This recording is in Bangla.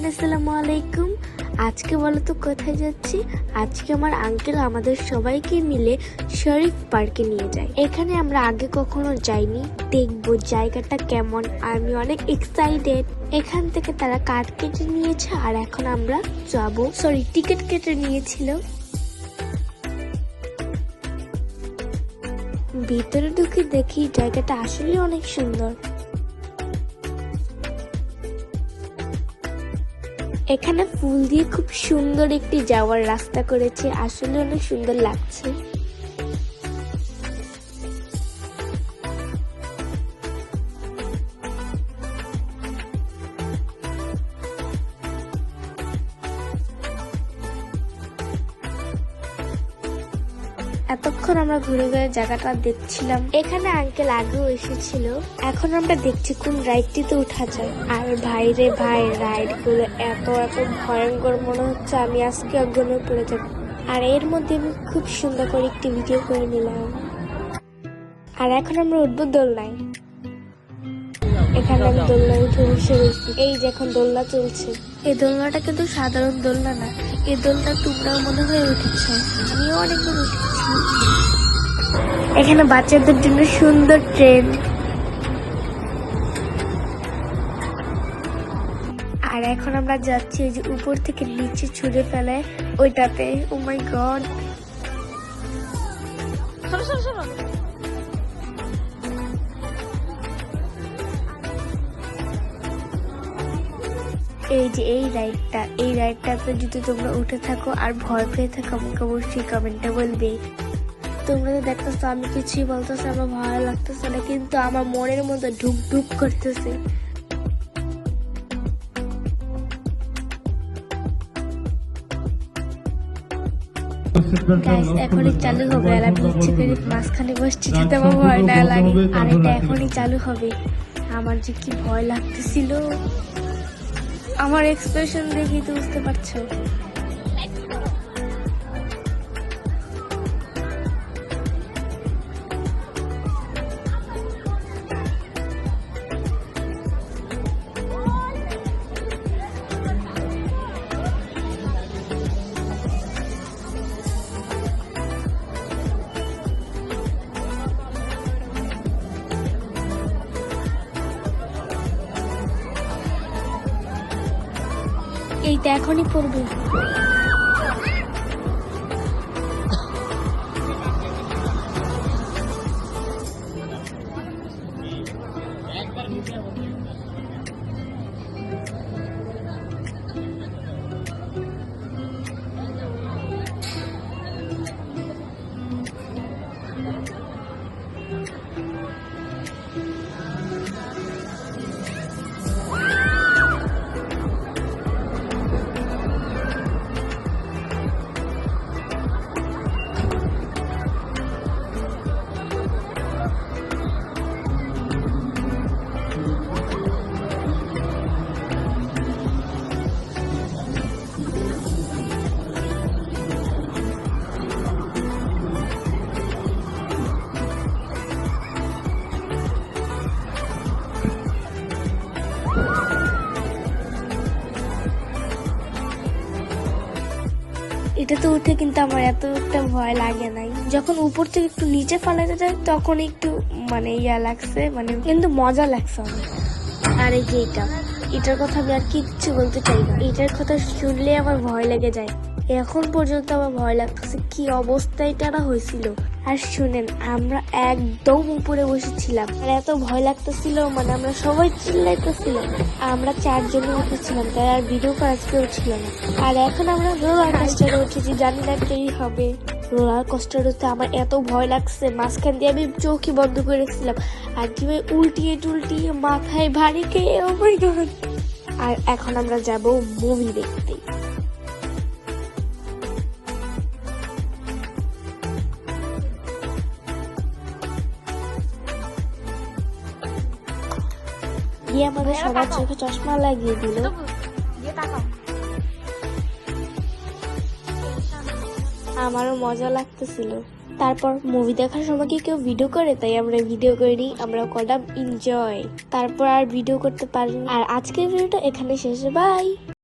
এভরিওয়ান আসসালামু আলাইকুম। আজকে বলো তো কোথায় যাচ্ছি? আজকে আমার আঙ্কেল আমাদের সবাইকে মিলে শরীফ পার্কে নিয়ে যায়। এখানে আমরা আগে কখনো যাইনি। দেখব জায়গাটা কেমন। আমি অনেক এক্সাইটেড এখান থেকে তারা কাঠ কেটে নিয়েছে আর এখন আমরা যাব। সরি টিকিট কেটে নিয়েছিল। ভিতরে ঢুকে দেখি জায়গাটা আসলে অনেক সুন্দর। এখানে ফুল দিয়ে খুব সুন্দর একটি যাওয়ার রাস্তা করেছে। আসলে অনেক সুন্দর লাগছে। এতক্ষণ আমরা ঘুরে ঘুরে জায়গাটা দেখছিলাম। এখানে আঙ্কেল আগেও এসেছিল। এখন আমরা দেখছি কোন রাইডটিতে উঠা যায়। আর ভাইরে ভাই রাইডগুলো এত এত ভয়ঙ্কর মনে হচ্ছে আমি আজকে অজ্ঞানে পড়ে যাব। আর এর মধ্যে আমি খুব সুন্দর করে একটি ভিডিও করে নিলাম। আর এখন আমরা উঠবো দোলনায়। এখানে আমি দোলনায় উঠে বসে এই যে এখন দোলনা চলছে। এই দোলনাটা কিন্তু সাধারণ দোলনা না। এই দোলনা তোমরাও মনে হয়ে উঠেছ। আমিও অনেকবার উঠেছি। এখানে বাচ্চাদের জন্য সুন্দর ট্রেন। আর এখন আমরা যাচ্ছি ওই যে উপর থেকে নিচে ছুঁড়ে ফেলে ওইটাতে। ও মাই গড এই যে, এই রাইডটা এই রাইডটাতে যদি তোমরা উঠে থাকো আর ভয় পেয়ে থাকো, আমাকে অবশ্যই কমেন্টে বলবে। তোমরা তো দেখতেছো, আমি কিছুই বলতেছি আমার ভয় লাগতেছে না, কিন্তু আমার মনের মধ্যে ঢুক ঢুক করতেছে এখনই চালু হবে, আর আমি ইচ্ছে করে মাঝখানে বসছি, যাতে আমার ভয় না লাগে। আর এটা এখনই চালু হবে। আমার যে কি ভয় লাগতেছিল। আমার এক্সপ্রেশন দেখেই তো বুঝতে পারছ। এইটা এখনই পড়বে। এটা তো উঠে কিন্তু আমার এত একটা ভয় লাগে নাই। যখন উপর থেকে একটু নিচে ফালাতে যায় তখন একটু মানে ইয়া লাগছে মানে কিন্তু মজা লাগছে আমার আর এই যে এটা, এটার কথা আমি আর কিচ্ছু বলতে চাই না। এটার কথা শুনলে আমার ভয় লেগে যায়। এখন পর্যন্ত আমার ভয় লাগতেছে কি অবস্থা এটা হয়েছিল। আর শুনেন, আমরা একদম উপরে বসেছিলাম। আর এত ভয় লাগতেছিল মানে আমরা সবাই চিল্লাইতেছিলাম আমরা চারজনে উঠেছিলাম তাই আর ভিডিও করার কেউ ছিল না। আর এখন আমরা রোলার কোস্টারে উঠেছি, জানি না কি হবে। রোলার কোস্টার উঠতে আমার এত ভয় লাগছে, মাঝখান দিয়ে আমি চোখই বন্ধ করে রেখেছিলাম আর কীভাবে উল্টিয়ে টুলটিয়ে মাথায় ভারী খেয়ে oh আর এখন আমরা যাব মুভি দেখতে। গিয়ে আমাদের সবার চোখে চশমা লাগিয়ে দিল। আমারও মজা লাগতেছিল। তারপর মুভি দেখার সময় কি কেউ ভিডিও করে? তাই আমরা ভিডিও করি আমরা কটা এনজয় তারপর আর ভিডিও করতে পারিনি। আর আজকের ভিডিওটা এখানে শেষ। বাই